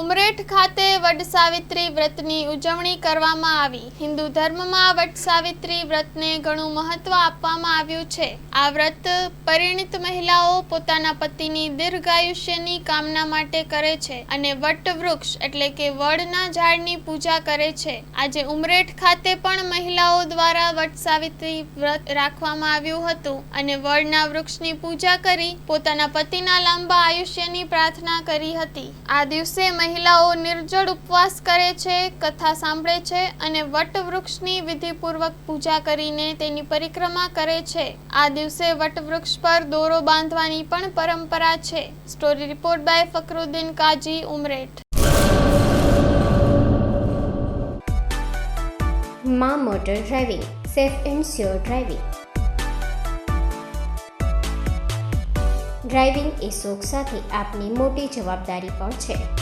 ઉમરેઠ ખાતે વડ સાવિત્રી વ્રતની ઉજવણી કરવામાં આવી. હિન્દુ ધર્મમાં વડ સાવિત્રી વ્રતને ઘણું મહત્વ આપવામાં આવ્યું છે. આ વ્રત પરિણીત મહિલાઓ પોતાના પતિની દીર્ઘાયુષ્યની કામના માટે કરે છે અને વટ વૃક્ષ એટલે કે વડના ઝાડની પૂજા કરે છે. આજે ઉમરેઠ ખાતે પણ મહિલાઓ દ્વારા વટ સાવિત્રી વ્રત રાખવામાં આવ્યું હતું અને વડના વૃક્ષની પૂજા કરી પોતાના પતિના લાંબા આયુષ્યની પ્રાર્થના કરી હતી. આ દિવસે મહિલાઓ નિર્જળ ઉપવાસ કરે છે, કથા સાંભળે છે અને વટવૃક્ષની વિધિપૂર્વક પૂજા કરીને તેની પરિક્રમા કરે છે. આ દિવસે વટવૃક્ષ પર દોરો બાંધવાની પણ પરંપરા છે. Story report by Fakruddin Kaji, Umreth. માં motor driving, safe and sure driving. Driving એ શોખ સાથે આપની મોટી જવાબદારી પણ છે.